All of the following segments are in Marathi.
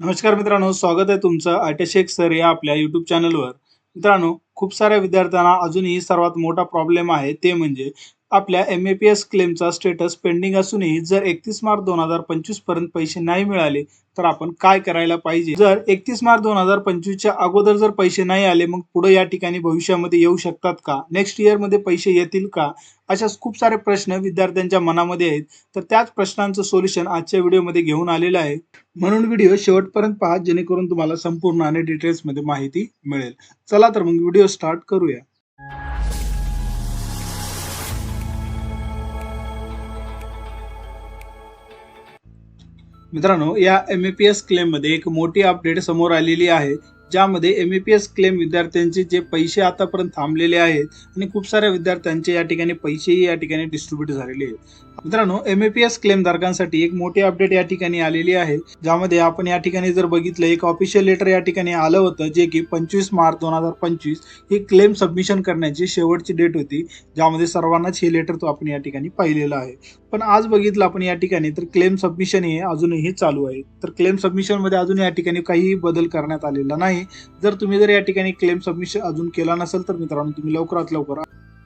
नमस्कार मित्रांनो स्वागत आहे तुमचं आयटेशेक सर या आपल्या युट्यूब चॅनलवर मित्रांनो खूप साऱ्या विद्यार्थ्यांना अजूनही सर्वात मोठा प्रॉब्लेम आहे ते म्हणजे आपल्या एम ए पी एस क्लेमचा स्टेटस पेंडिंग असूनही जर एकतीस मार्च दोन हजार पंचवीसपर्यंत पैसे नाही मिळाले तर आपण काय करायला पाहिजे? जर एकतीस मार्च दोन हजार पंचवीसच्या अगोदर जर पैसे नाही आले मग पुढे या ठिकाणी भविष्यामध्ये येऊ शकतात का? नेक्स्ट इयरमध्ये पैसे येतील का? अशा खूप सारे प्रश्न विद्यार्थ्यांच्या मनामध्ये आहेत. तर त्याच प्रश्नांचं सोल्युशन आजच्या व्हिडिओमध्ये घेऊन आलेलं आहे. म्हणून व्हिडिओ शेवटपर्यंत पहा जेणेकरून तुम्हाला संपूर्ण आणि डिटेल्समध्ये माहिती मिळेल. चला तर मग व्हिडिओ स्टार्ट करूया. मित्रांनो या एम ए पी एस क्लेममध्ये एक मोठी अपडेट समोर आलेली आहे ज्यामध्ये M A P S claim विद्यार्थ्यांचे जे पैसे आतापर्यंत थांबलेले आहेत आणि खूप साऱ्या विद्यार्थ्यांचे या ठिकाणी पैसेही या ठिकाणी डिस्ट्रीब्यूट झालेले आहेत. मित्रांनो M A P S claim धारकांसाठी एक मोठी अपडेट या ठिकाणी आलेली आहे ज्यामध्ये आपण या ठिकाणी जर बघितलं एक ऑफिशियल लेटर या ठिकाणी आलं होतं जे की पंचवीस मार्च दोन हजार पंचवीस ही क्लेम सबमिशन करण्याची शेवटची डेट होती ज्यामध्ये सर्वांनाच हे लेटर तो आपण या ठिकाणी पाहिलेलं आहे. पण आज बघितलं आपण या ठिकाणी तर क्लेम सबमिशन हे अजूनही चालू आहे. तर क्लेम सबमिशनमध्ये अजून या ठिकाणी काहीही बदल करण्यात आलेला नाही. जर तुम्ही जर या ठिकाणी क्लेम सबमिशन अजून केला नसेल तर मित्रांनो तुम्ही लवकरात लवकर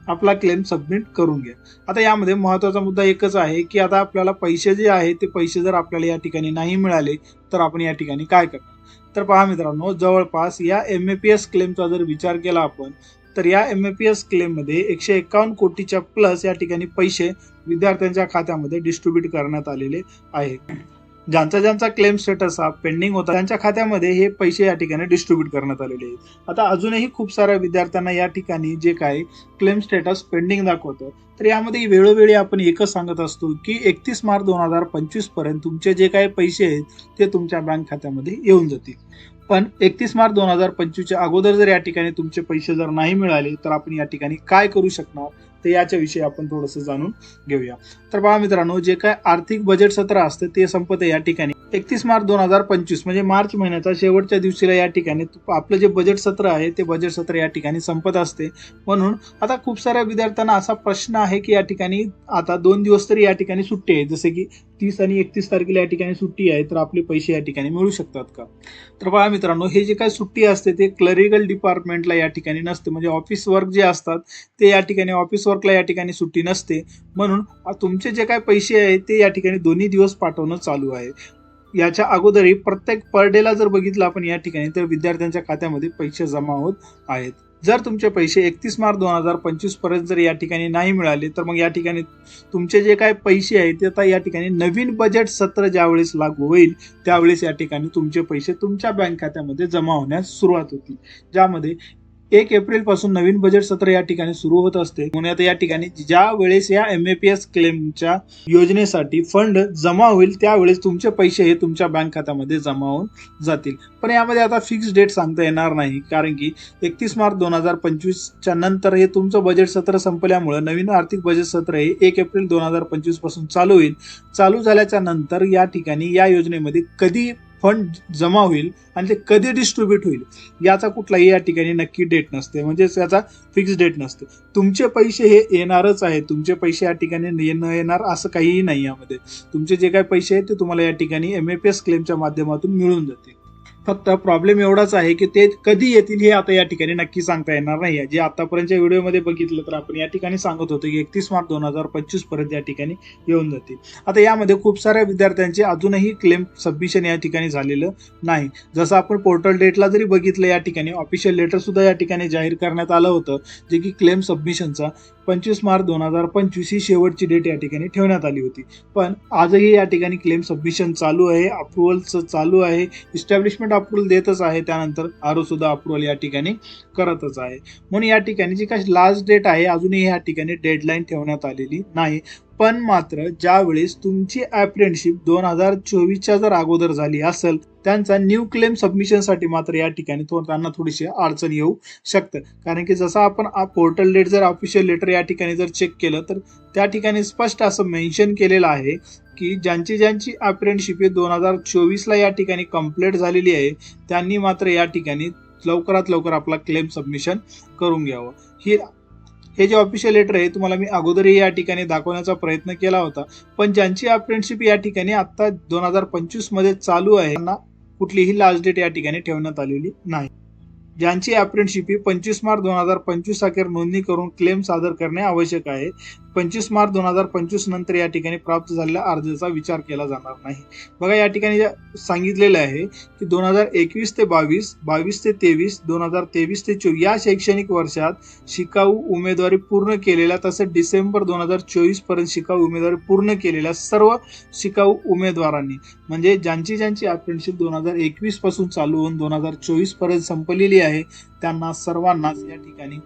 आपला क्लेम सबमिट करून घ्या. आता यामध्ये महत्त्वाचा मुद्दा एकच आहे की आता आपल्याला पैसे जे आहे ते पैसे जर आपल्याला या ठिकाणी नाही मिळाले तर आपण या ठिकाणी काय करणार? तर पहा मित्रांनो जवळपास या एम ए पी एस क्लेमचा जर विचार केला आपण तर या एम ए पी एस क्लेममध्ये एकशे एकावन्न कोटीच्या प्लस या ठिकाणी पैसे विद्यार्थ्यांच्या खात्यामध्ये डिस्ट्रीब्यूट करण्यात आलेले आहे ज्यांचा ज्यांचा क्लेम स्टेटस हा पेंडिंग होता त्यांच्या खात्यामध्ये हे पैसे या ठिकाणी डिस्ट्रीब्यूट करण्यात आलेले आहेत. आता अजूनही खूप साऱ्या विद्यार्थ्यांना या ठिकाणी जे काय क्लेम स्टेटस पेंडिंग दाखवतं तर यामध्ये वेळोवेळी आपण एकच सांगत असतो की एकतीस मार्च दोन हजार पंचवीसपर्यंत तुमचे जे काही पैसे आहेत ते तुमच्या बँक खात्यामध्ये येऊन जातील. पण एकतीस मार्च दोन हजार पंचवीसच्या अगोदर जर या ठिकाणी तुमचे पैसे जर नाही मिळाले तर आपण या ठिकाणी काय करू शकणार? तर याच्याविषयी आपण थोडंसं जाणून घेऊया. तर पहा मित्रांनो जे काय आर्थिक बजेट सत्र असतं ते संपत या ठिकाणी. एकतीस मार्च दोन हजार पंचवीस म्हणजे मार्च महिन्याचा शेवटच्या दिवशीला या ठिकाणी आपलं जे बजेट सत्र आहे ते बजेट सत्र या ठिकाणी संपत असते. म्हणून आता खूप साऱ्या विद्यार्थ्यांना असा प्रश्न आहे की या ठिकाणी आता दोन दिवस तरी या ठिकाणी सुट्टी आहे. जसे की तीस आणि एकतीस तारखेला या ठिकाणी सुट्टी आहे तर आपले पैसे या ठिकाणी मिळू शकतात का? तर पहा मित्रांनो हे जे काय सुट्टी असते ते क्लरिकल डिपार्टमेंटला या ठिकाणी नसते. म्हणजे ऑफिस वर्क जे असतात ते या ठिकाणी ऑफिस वर्कला या ठिकाणी सुट्टी नसते. म्हणून तुमचे जे काय पैसे आहेत ते या ठिकाणी दोन्ही दिवस पाठवणं चालू आहे. याच्या अगोदरही प्रत्येक पर डेला जर बघितलं आपण या ठिकाणी तर विद्यार्थ्यांच्या खात्यामध्ये पैसे जमा होत आहेत. जर तुमचे पैसे एकतीस मार्च दोन हजार पंचवीसपर्यंत जर या ठिकाणी नाही मिळाले तर मग या ठिकाणी तुमचे जे काय पैसे आहेत ते आता या ठिकाणी नवीन बजेट सत्र ज्यावेळेस लागू होईल त्यावेळेस या ठिकाणी तुमचे पैसे तुमच्या बँक खात्यामध्ये जमा होण्यास सुरुवात होतील. ज्यामध्ये एक एप्रिलपासून नवीन बजेट सत्र या ठिकाणी सुरू होत असते. म्हणून आता या ठिकाणी ज्या वेळेस या एम ए पी एस क्लेमच्या योजनेसाठी फंड जमा होईल त्यावेळेस तुमचे पैसे हे तुमच्या बँक खात्यामध्ये जमा होऊन जातील. पण यामध्ये आता फिक्स डेट सांगता येणार नाही कारण की एकतीस मार्च दोन हजार पंचवीसच्या नंतर हे तुमचं बजेट सत्र संपल्यामुळे नवीन आर्थिक बजेट सत्र हे एक एप्रिल दोन हजार पंचवीसपासून चालू होईल. चालू झाल्याच्यानंतर या ठिकाणी या योजनेमध्ये कधी फंड जमा होईल आणि ते कधी डिस्ट्रीब्यूट होईल याचा कुठलाही या ठिकाणी नक्की डेट नसते. म्हणजेच याचा फिक्स डेट नसते. तुमचे पैसे हे येणारच आहे. तुमचे पैसे या ठिकाणी न येणार असं काहीही नाही यामध्ये. तुमचे जे काही पैसे आहेत ते तुम्हाला या ठिकाणी एम ए पी एस क्लेमच्या माध्यमातून मिळून जातील. फक्त प्रॉब्लेम एवढाच आहे की ते कधी येतील हे आता या ठिकाणी नक्की सांगता येणार नाही. जे आतापर्यंतच्या व्हिडिओमध्ये बघितलं तर आपण या ठिकाणी सांगत होतो की एकतीस मार्च दोन हजार पंचवीसपर्यंत या ठिकाणी येऊन जातील. आता यामध्ये खूप साऱ्या विद्यार्थ्यांचे अजूनही क्लेम सबमिशन या ठिकाणी झालेलं नाही. जसं आपण पोर्टल डेटला जरी बघितलं या ठिकाणी ऑफिशियल लेटर सुद्धा या ठिकाणी जाहीर करण्यात आलं होतं जे की क्लेम सबमिशनचा पंचवीस मार्च दोन हजार पंचवीस ही शेवटची डेट या ठिकाणी ठेवण्यात आली होती. पण आजही या ठिकाणी क्लेम सबमिशन चालू आहे अप्रुव्हलचं चालू आहे इस्टॅब्लिशमेंट अप्रुव्हल देतच आहे त्यानंतर आरो सुद्धा अप्रुव्हल या ठिकाणी करतच आहे. म्हणून या ठिकाणी जी काही लास्ट डेट आहे अजूनही या ठिकाणी डेडलाईन ठेवण्यात आलेली नाही. पण मात्र ज्यावेळेस तुमची अप्रेंटशिप दोन हजार चोवीसच्या जर अगोदर झाली असेल त्यांचा न्यू क्लेम सबमिशनसाठी मात्र या ठिकाणी थोडं त्यांना थोडीशी अडचण येऊ शकतं. कारण की जसं आपण पोर्टल डेट जर ऑफिशियल लेटर या ठिकाणी जर चेक केलं तर त्या ठिकाणी स्पष्ट असं मेन्शन केलेलं आहे की ज्यांची ज्यांची अप्रेंटशिप हे दोन हजार चोवीसला या ठिकाणी कंप्लीट झालेली आहे त्यांनी मात्र या ठिकाणी लवकरात लवकर आपला क्लेम सबमिशन करून घ्यावं. ही हे जे ऑफिशियल लेटर आहे तुम्हाला मी अगोदरही या ठिकाणी दाखवण्याचा प्रयत्न केला होता. पण ज्यांची अप्रेंटशिप या ठिकाणी आता दोन हजार पंचवीसमध्ये चालू आहे त्यांना कुठलीही लास्ट डेट या ठिकाणी ठेवण्यात आलेली नाही. ज्यांची ॲप्रेंटशिप ही पंचवीस मार्च दोन हजार पंचवीस अखेर नोंदणी करून क्लेम सादर करणे आवश्यक आहे. पंचवीस मार्च दोन हजार पंचवीस नंतर या ठिकाणी प्राप्त झालेल्या अर्जाचा विचार केला जाणार नाही. बघा या ठिकाणी सांगितलेलं आहे की दोन हजार एकवीस ते बावीस बावीस ते तेवीस दोन हजार तेवीस ते चोवीस या शैक्षणिक वर्षात शिकाऊ उमेदवारी पूर्ण केलेल्या तसेच डिसेंबर दोन हजार चोवीसपर्यंत शिकाऊ उमेदवारी पूर्ण केलेल्या सर्व शिकाऊ उमेदवारांनी म्हणजे ज्यांची ज्यांची अप्रेंटिसशिप दोन हजार एकवीसपासून चालू होऊन दोन हजार चोवीसपर्यंत संपलेली आहे. त्यांना सर्वांनाच या ठिकाणी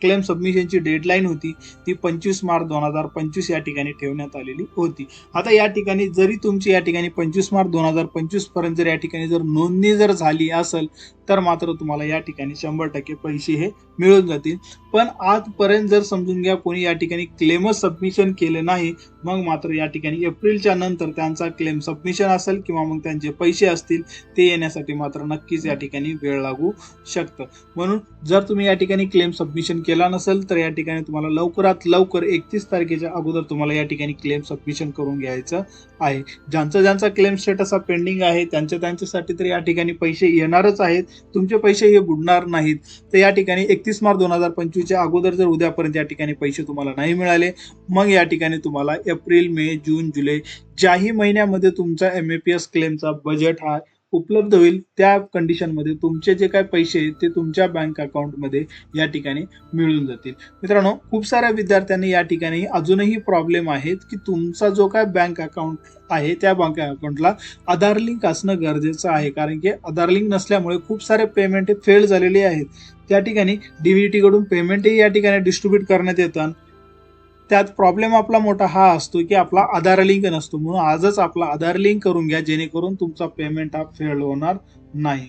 क्लेम सबमिशनची डेडलाईन होती. ती पंचवीस मार्च दोन हजार पंचवीस या ठिकाणी ठेवण्यात आलेली होती. आता या ठिकाणी जरी तुमची या ठिकाणी पंचवीस मार्च दोन हजार पंचवीसपर्यंत जर या ठिकाणी जर नोंदणी जर झाली असेल तर मात्र तुम्हाला या ठिकाणी शंभर टक्के पैसे हे मिळून जातील. पण आजपर्यंत जर समजून घ्या कोणी या ठिकाणी क्लेमच सबमिशन केले नाही मग मात्र या ठिकाणी एप्रिलच्या नंतर त्यांचा क्लेम सबमिशन असेल किंवा मग त्यांचे पैसे असतील ते येण्यासाठी मात्र नक्कीच या ठिकाणी वेळ लागू शकतं. म्हणून जर तुम्ही या ठिकाणी क्लेम सबमिशन केला नसेल तर या ठिकाणी तुम्हाला लवकरात लवकर एकतीस तारखेच्या अगोदर तुम्हाला या ठिकाणी क्लेम सबमिशन करून घ्यायचं आहे. ज्यांचा ज्यांचा क्लेम स्टेटस हा पेंडिंग आहे त्यांच्या त्यांच्यासाठी तर या ठिकाणी पैसे येणारच आहेत. तुमचे पैसे हे बुडणार नाहीत. तर या ठिकाणी एकतीस मार्च दोन हजार पंचवीसच्या अगोदर जर उद्यापर्यंत या ठिकाणी पैसे तुम्हाला नाही मिळाले मग या ठिकाणी तुम्हाला एप्रिल मे जून जुलै ज्याही महिन्यामध्ये तुमचा एम ए पी एस क्लेमचा बजेट हा उपलब्ध होईल त्या कंडिशनमध्ये तुमचे जे काय पैसे आहेत ते तुमच्या बँक अकाउंटमध्ये या ठिकाणी मिळून जातील. मित्रांनो खूप साऱ्या विद्यार्थ्यांनी या ठिकाणी अजूनही प्रॉब्लेम आहेत की तुमचा जो काय बँक अकाउंट आहे त्या बँक अकाउंटला आधार लिंक असणं गरजेचं आहे. कारण की आधार लिंक नसल्यामुळे खूप सारे पेमेंट हे फेल झालेले आहेत. त्या ठिकाणी डीव्हीटीकडून पेमेंटही या ठिकाणी डिस्ट्रीब्यूट करण्यात येतात. त्यात प्रॉब्लेम आपला मोठा हा असतो की आपला आधार लिंक नसतो. म्हणून आजच आपला आधार लिंक करून घ्या जेणेकरून तुमचा पेमेंट हा फेल होणार नाही.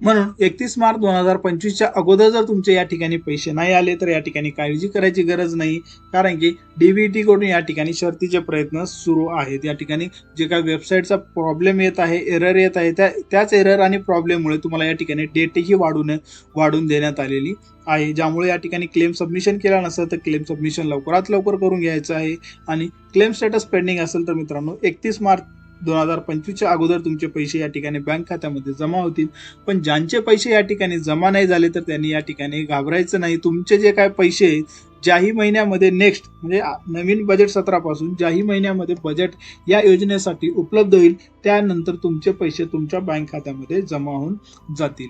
म्हणून एकतीस मार्च दोन हजार पंचवीसच्या अगोदर जर तुमचे या ठिकाणी पैसे नाही आले तर या ठिकाणी काळजी करायची गरज नाही. कारण की डीबीटी कडून या ठिकाणी शर्तीचे प्रयत्न सुरू आहेत. या ठिकाणी जे काही वेबसाईटचा प्रॉब्लेम येत आहे एरर येत आहे त्या त्याच एरर आणि प्रॉब्लेममुळे तुम्हाला या ठिकाणी डेटही वाढून वाढून देण्यात आलेली आहे. ज्यामुळे या ठिकाणी क्लेम सबमिशन केला नसेल तर क्लेम सबमिशन लवकरात लवकर करून घ्यायचं आहे. आणि क्लेम स्टेटस पेंडिंग असेल तर मित्रांनो एकतीस मार्च दोन हजार पंचवीसच्या अगोदर तुमचे पैसे या ठिकाणी बँक खात्यामध्ये जमा होतील. पण ज्यांचे पैसे या ठिकाणी जमा नाही झाले तर त्यांनी या ठिकाणी घाबरायचं नाही. तुमचे जे काय पैसे आहेत ज्याही महिन्यामध्ये नेक्स्ट म्हणजे नवीन बजेट सत्रापासून ज्याही महिन्यामध्ये बजेट या योजनेसाठी उपलब्ध होईल त्यानंतर तुमचे पैसे तुमच्या बँक खात्यामध्ये जमा होऊन जातील.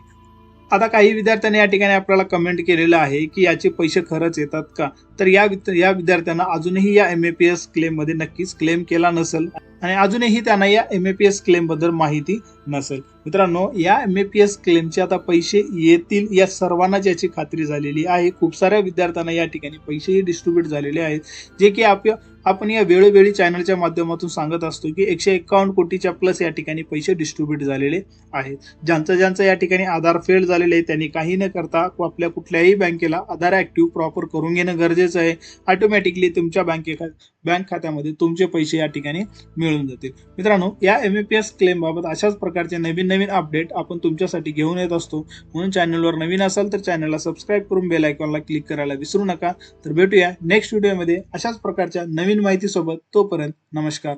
आता काही विद्यार्थ्यांनी या ठिकाणी आपल्याला कमेंट केलेलं आहे की याचे पैसे खरंच येतात का? तर या या विद्यार्थ्यांना अजूनही या एम ए पी एस क्लेममध्ये नक्कीच क्लेम केला नसेल. आणि अजूनही त्यांना या एम ए पी एस क्लेमबद्दल माहिती नसेल. मित्रांनो या एम ए पी एस क्लेमचे आता पैसे येतील या सर्वांनाच याची खात्री झालेली आहे. खूप साऱ्या विद्यार्थ्यांना या ठिकाणी पैसेही डिस्ट्रीब्यूट झालेले आहेत. जे की आप आपण या वेळोवेळी चॅनलच्या माध्यमातून सांगत असतो की एकशे एकावन्न कोटीच्या प्लस या ठिकाणी पैसे डिस्ट्रीब्यूट झालेले आहेत. ज्यांचं ज्यांचं या ठिकाणी आधार फेल झालेले आहे त्यांनी काही न करता आपल्या कुठल्याही बँकेला आधार ॲक्टिव्ह प्रॉपर करून घेणं गरजेचं आहे. ऑटोमॅटिकली तुमच्या बँके बँक खात्यामध्ये तुमचे पैसे या ठिकाणी मिळून जातील. मित्रांनो या M A P S claim बाबत अशाच प्रकारचे नवीन नवीन अपडेट आपण तुमच्यासाठी घेऊन येत असतो. म्हणून चॅनलवर नवीन असाल तर चॅनलला सबस्क्राईब करून बेल आयकॉनला क्लिक करायला विसरू नका. तर भेटूया नेक्स्ट व्हिडिओमध्ये अशाच प्रकारच्या नवीन माहितीसोबत. तोपर्यंत नमस्कार.